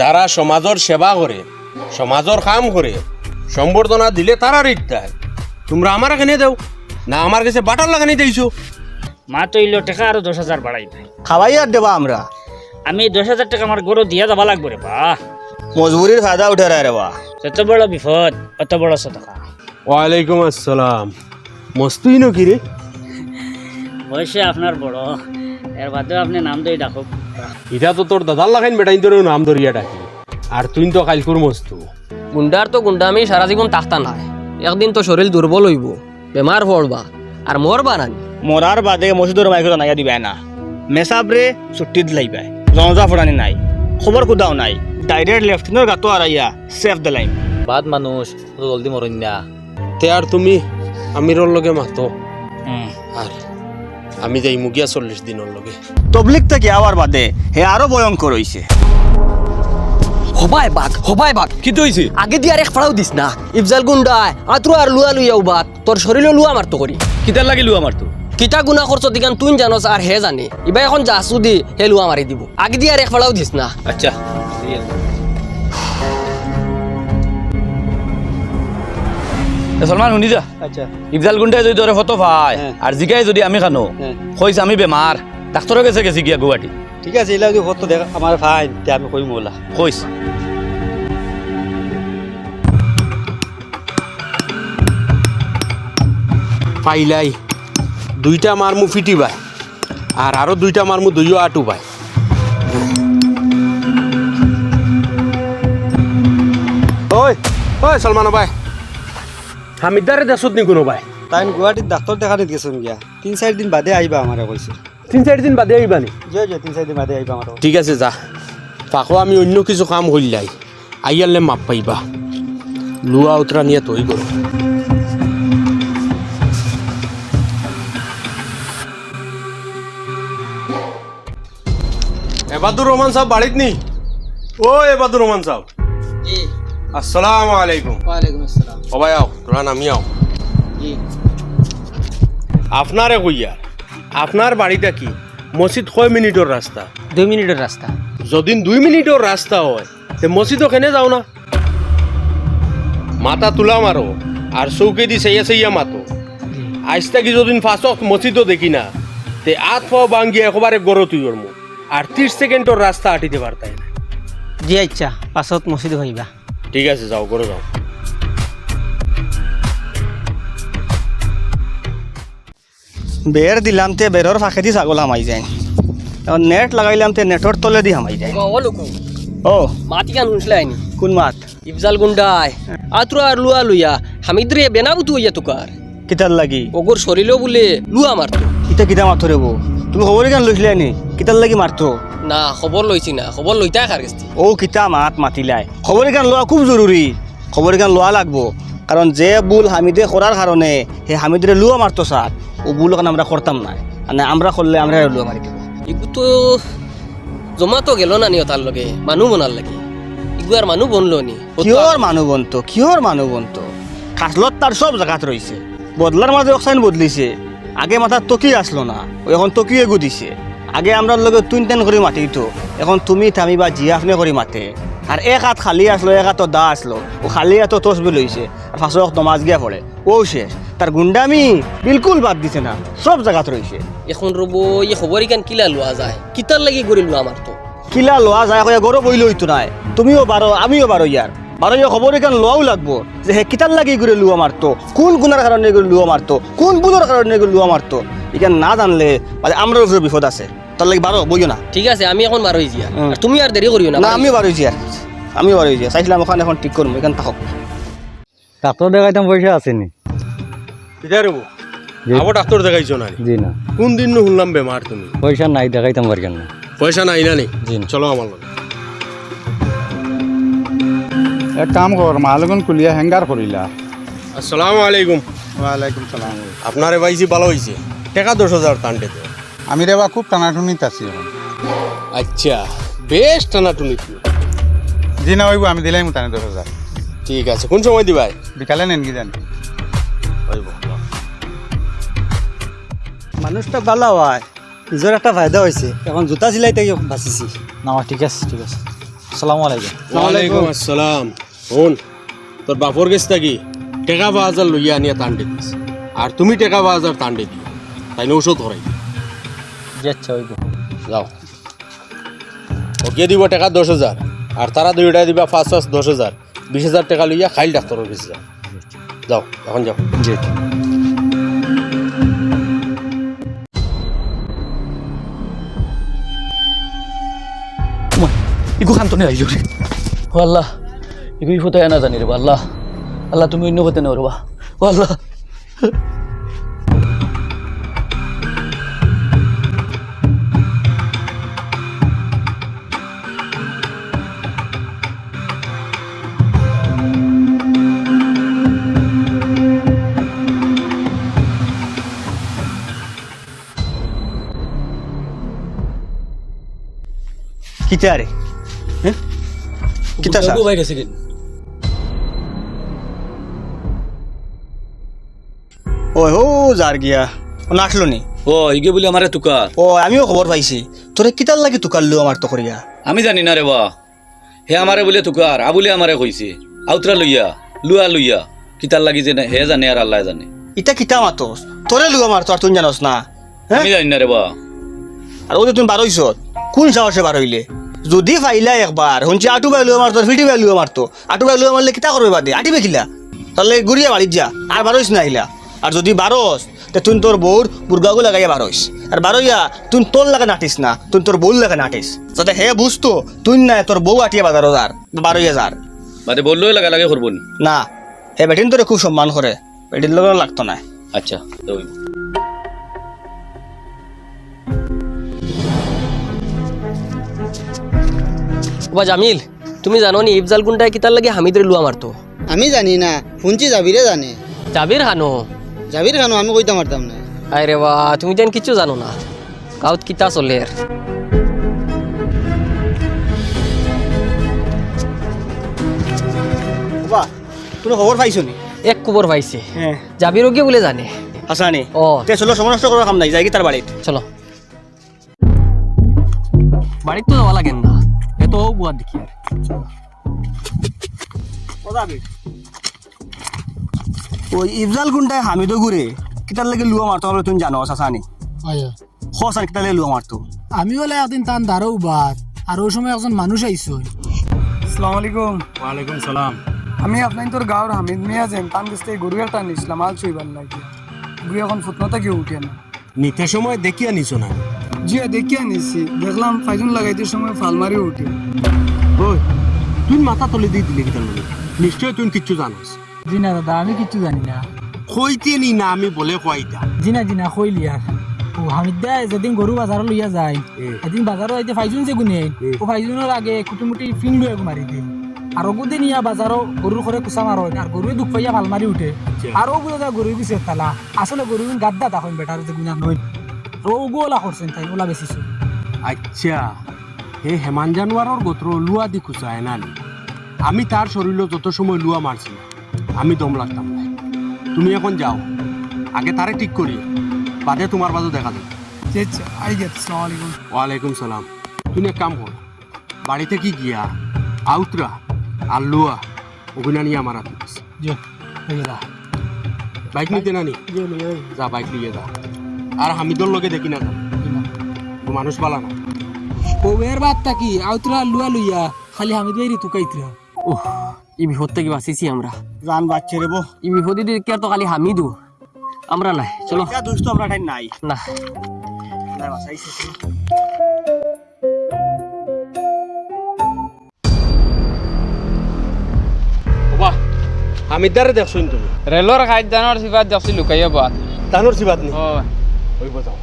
যারা সমাজের সেবা করে সমাজের কাম করে সম্বর্ধনা দিলে তারা রিটায় তোমরা আমার এখানে দাও না আমার কাছে বাটার লাগানি দিয়েছ? মা তো ইলো টাকা আরও দশ হাজার বাড়াই দেয়। খাওয়াই আর দেবা আমরা। আমি দশ হাজার টাকা আমার গরু দিয়া যাবা লাগবো রে বা। মজবুরির ফায়দা উঠে রে বা। যত বড় বিপদ অত বড় সতকা ওয়ালাইকুম আসসালাম। মস্তুই নাকি রে? বয়সে আপনার বড়। এর বাদেও আপনি নাম দই ডাকুক। এটা তো তোর দাদার লাগাইন বেটাইন তোর নাম ধরিয়া ডাকি। আর তুই তো কালকুর মস্তু। গুন্ডার তো গুন্ডামি সারা জীবন তাকতা নাই। একদিন তো শরীর দুর্বল হইব বেমার পড়বা আর মরবা নানি মরার বাদে মসজিদর মাইক জানাইয়া দিবাই না। মেসাবরে ছুটি ফোড়ানি নাই। খবর কুদাও নাই। ডাইরেক্ট লেফটিনের গাতো আড়াইয়া সেফ দিলাইম বাদ মানুষ জলদি মরণ না। তে আর তুমি আমিরর লগে মাতো। আর আমি যাই মুগিয়া চল্লিশ দিনের লগে। তবলিক থেকে আওয়ার বাদে হে আরও ভয়ঙ্কর হইছে। হবাই বাঘ হবাই বাঘ। কি হয়েছে আগে দিয়ে আর এক ফাড়াও দিস না। ইফজাল গুন্ডায় আত্রু আর লুয়া লুইয়াও বাঘ। তোর শরীরে লুয়া মারতো করি কিতার লাগিলু আমার তো কিতা গুণা করছ দিগান তুই জানোস আর হে জানে। ইবা এখন যাসু দি হে লুয়া মারি দিব। আগে দিয়ে আর এক ফাড়াও দিস না। আচ্ছা। সলমান শুনি যা আচ্ছা। ইফজাল গুন্ডাই যদি ধরে হতো ভাই আর জিগাই যদি আমি খানো কইস আমি বেমার ডাক্তারও গেছে গেছি গিয়া গুয়াহাটি ঠিক আছে এলা যদি হতো দেখ আমার ভাই আমি কইম বলা কইস পাইলাই। দুইটা মারমু ফিটি বাই আর আরও দুইটা মারমু দুইও আটু বাই। ওই ওই সলমান ভাই হামিদারে দেশত নি কোনো ভাই। তাই গুৱাহাটীত ডাক্তৰ দেখানি গেছোন গিয়া। তিন চাৰি দিন বাদে আহিবা আমাৰে কৈছে। তিন চাৰি দিন বাদে আহিবা নি? জয় জয় তিন চাৰি দিন বাদে আহিবা আমাৰ ঠিক আছে যা। তাকো আমি অন্য কিছু কাম করলাই আইয়ালে মাপ পাইবা। লুয়া উতরা নিয়ে তৈ করো এবাদুর রহমান সাহেব বাড়িত নি? ও এবাদুর রহমান সাহেব আসসালামু আলাইকুম। ওয়ালাইকুম আসসালাম। সবাই আও তোরা নামি আও। আপনারে কইয়া আপনার বাড়িটা কি? মসজিদ কয় মিনিটের রাস্তা? দুই মিনিটের রাস্তা। যদি দুই মিনিটের রাস্তা হয় তে মসজিদ ওখানে যাও না? মাথা তুলা মারো আর চৌকে দি চাইয়া চাইয়া মাতো। আজ থাকি যদি ফাঁসক মসজিদও দেখি না তে আত পাও বাঙ্গিয়া একবারে গড় তুই আর ত্রিশ সেকেন্ডের রাস্তা আটিতে পারতাই না জি আচ্ছা পাছত মছজিদ আহিবা ঠিক আছে যাও গড়ে যাও বের দিলাম তে বেরর ফাঁকে দি ছাগল হামাই যায়। নেট লাগাইলাম তে নেটর তলে দি হামাই যায়। ও লুকু ও মাতি কান শুনছিলাই নি? কোন মাত? ইফজাল গুন্ডায় আত্রু আর লুয়া লুইয়া হামিদরে বেনাবু তুই ইয়া তুকার কিতার লাগি? ওগর শরীরও বলে লুয়া মারতো ইটা কিতা মাথো রেব তুমি খবর কেন লইছিলে নি? কিতার লাগি মারতো না খবর লইছি না খবর লইতা খার গেছি ও কিতা মাত মাতিলাই। খবর কেন লোৱা খুব জরুরি খবর কেন লোৱা লাগবো। কারণ যে বুল হামিদে করার কারণে সেই হামিদরে লুয়া মারতো স্যার ও বুল ওখানে আমরা করতাম না মানে আমরা করলে আমরা লুয়া মারি ইগু তো জমা তো গেল না নিও তার লগে? মানুহ বনার লাগে। ইগু আর মানুহ বনলো নি? কিহর মানুহ বন্ত? কিহর মানুহ বন্ত? খাসলত তার সব জায়গাত রয়েছে বদলার মাঝে অক্সাইন বদলিছে। আগে মাথার তকি আসলো না। ও এখন তকি এগু দিছে আগে আমরা লগে তুন তেন করে মাতিত এখন তুমি থামি বা জিয়াফনে করে মাতে। আর এক হাত খালি আসলো এক হাত দা আসলো। ও খালি হাত তসবি লইছে আর ফাঁসক নমাজ গিয়া পড়ে। ও শেষ তার গুন্ডামি বিলকুল বাদ দিছে না সব জায়গাত রয়েছে এখন রব ই খবর কেন কিলা লোৱা যায়? কিতার লাগি গড়ি লোৱা মারতো কিলা লোৱা যায় গরো বই লইতো নাই। তুমিও বারো আমিও বারো ইয়ার ইয়া খবর এখান লোৱাও লাগবো? যে হে কিতার লাগি করে লুয়া মারতো? কোন গুণার কারণে করে লুয়া মারতো? কোন বুলোর কারণে করে লুয়া মারতো? এখান না জানলে মানে আমরা উপরে বিপদ আছে। তার লাগি বারো বইও না। ঠিক আছে আমি এখন বার হয়ে যা হুম। তুমি আর দেরি করিও না না আমিও বারো হয়েছি আর আমিও বারো হয়েছি চাইছিলাম ওখানে এখন ঠিক করব এখান থাকক। ডাক্তৰ দেখাইতাম পইচা আছেনি এটা রবো আবার ডাক্তার দেখাইছো না জি না। কোন দিন নো শুনলাম বেমার তুমি? পইচা নাই দেখাইতাম পারি কেন? পয়সা নাই না নি? জি না। চলো আমার এক কাম কর মালগুন কুলিয়া হেঙ্গার করিলা আসসালামু আলাইকুম। ওয়ালাইকুম সালাম। আপনারে পাইছি ভালো হয়েছে টাকা দশ হাজার টানটে তো। আমি রেবা খুব টানাটুনিত আছি এখন। আচ্ছা বেশ টানা টুনি জি না হইব আমি দিলাই মুতানি দশ হাজার ঠিক আছে কোন সময় দিবাই বিকালে নেন কি জানি? মানুহটা ভালো হয় নিজৰ এটা ফায়দা হৈছে। এখন জোতা চিলাইতে বাচিছি। না ঠিক আছে ঠিক আছে। আসসালামু আলাইকুম। ওয়ালাইকুম আসসালাম। শোন তোর বাপর গেছ থাকি টেকা বাজার লইয়া আনিয়া তান্ডে দিস আর তুমি টেকা বাজার তান্ডে দিও তাই না ওষুধ ধরাই যাচ্ছে হইব যাও। ওকে দিব টাকা দশ হাজার আর তারা দুইটা দিবা পাঁচ পাঁচ দশ হাজার বিশ হাজার টাকা লইয়া খাইল ডাক্তারের কাছে যাও যাও এখন যাও। জি ইগু খান্ত নে আইজো। রে ও আল্লাহ ইগু ইফতে না জানি রে আল্লাহ আল্লাহ তুমি অন্য হতে নেও রে ও আল্লাহ কিতা রে? হ্যাঁ? কিতা গেছে ওই হো যার গিয়া। ও নাটলো নি? ও ইগে বলি আমারে তুকার ও আমিও খবর পাইছি। তোরে কিতার লাগি তুকারলো আমার তো করিয়া আমি জানি না রে বা। হে আমারে বলে তুকার আবুলে আমারে কইছে আউতরা লইয়া লুয়া লইয়া। কিতার লাগি যে হে জানে আর আল্লাহ জানে। ইটা কিতা মাতস তোরে লুয়া মার তো আর তুই জানস না? হ্যাঁ আমি জানি না রে বা। আর ও যে তুমি বার হইছ কোন সাহসে বার হইলে যদি ফাইলা একবার শুনছি আটু বাই লুয়া মারতো ফিটি বাই লুয়া মারতো আটু বাই লুয়া মারলে কিতা করবে বাদে আটিবে খিলা? তাহলে ঘুরিয়া বাড়িত যা আর বার হইস না আহিলা? আর যদি বারস তে তুই তোর বউর বুর্গাগু লাগাইয়া বার হইস আর বারইয়া তুই তোর লাগে নাটিস না তুই তোর বউর লাগে নাটিস। যাতে হে বুঝতো তুই না তোর বউ আটিয়া বাজারও যার বারইয়া যার। বাদে বললেও লাগা লাগে করব না? হে বেটিন তোরে খুব সম্মান করে বেটির লগে লাগতো না। আচ্ছা তো বা জামিল তুমি জানো নি ইফজাল গুন্ডায় কিতার লাগে হামিদের লুয়া মারতো? আমি জানি না শুনছি জাবিরে জানে। জাবির হানো। জাবির কেন আমি কইতে পারতাম না। আরে বা তুমি যেন কিছু জানো না। গাঁত কিতা চলে আর বাবা তুমি খবর পাইছো নি? এক কুবর পাইছে। হ্যাঁ। জাবিরও কি বলে জানে। হাসানি ও তে চলো সময় নষ্ট করার কাম নাই যাই কি তার বাড়িত। চলো। বাড়িতে তো যাওয়া লাগেন না। এত বুয়ার দেখি আর। ওই ইফজাল গুন্ডায় হামিদো ঘুরে কিতার লাগে লুয়া মারতো আমরা তুমি জানো হাসানি হসান কিতার লাগে লুয়া মারতো আমি বলে একদিন তান দাঁড়াও বাদ আর ওই সময় একজন মানুষ আইসো আসসালামু আলাইকুম। ওয়ালাইকুম সালাম। আমি আপনার তোর গাঁৱৰ হামিদ মিয়া যেন তান গেছে গরু একটা নিছিলাম আল চুইবার লাগে। গরু এখন ফুটনতা কেউ উঠে না নিতে সময় দেখি আনিছো না। জি দেখি আনিছি দেখলাম ফাইজুন লাগাইতে সময় ফাল মারি উঠে। ওই তুই মাথা তলে দিয়ে দিলি কিতার মানে নিশ্চয় তুই কিচ্ছু জানোস জি না দাদা আমি কিচ্ছু জানি না। কইতে নি না আমি বলে কয়টা জি না। জি না কইলি আর ও হামিদ দা যেদিন গরু বাজারও লইয়া যায় এদিন বাজারও আইতে ফাইজুন যে গুনে ও ফাইজুনের আগে কুটুমুটি ফিং লুয়ে মারি দিয়ে। আর ওগুদে নিয়া বাজারও গরুর ঘরে কুচা মারো আর গরুয়ে দুঃখ পাইয়া ভালো মারি উঠে। আর ও বুঝা যায় গরুর পিছিয়ে তালা আসলে গরু গাদ্দা তখন বেটার যে গুনা নই ও ওগো ওলা করছেন তাই ওলা বেশিছো আচ্ছা হে হেমান জানোয়ারের গোত্র লুয়া দি খুচায় না আমি তার শরীরে যত সময় লুয়া মারছি আমি দম লাগতাম না তুমি এখন যাও। আগে তারে ঠিক করি বাদে তোমার বাজে দেখা যাবে আচ্ছা ওয়ালাইকুম সালাম। তুমি এক কাম কর বাড়িতে কি গিয়া আউতরা আর লুয়া ওগুনা নিয়ে আমার হাতে বাইক নিতে নানি? যা বাইক নিয়ে যা। আর হামিদর লগে দেখি না যা মানুষ পালা না। ওবের বাদটা কি? আউতরা লুয়া লইয়া খালি হামিদ ভাই তুকাইতরা। উহ ই বিপদ থেকে বাঁচিছি আমরা। জান বাচ্চা রে বো। ই বিপদে আর তো খালি হামিদু আমরা নাই চলো। যা দুষ্ট আমরা ঠাই নাই। না। হামিদারে দেখছইন তুমি ৰেলৰ খাদ্যানৰ চিপাত দেখছি লুকাইয়ে বাদ তানোর সিবাত নি? হয়। ওই বাজাও।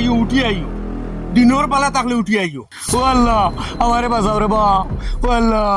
আইও উঠি আইও দিনের বেলা থাকলে উঠি আইও ও আল্লাহ আমারে বাঁচাও রে বা ও আল্লাহ।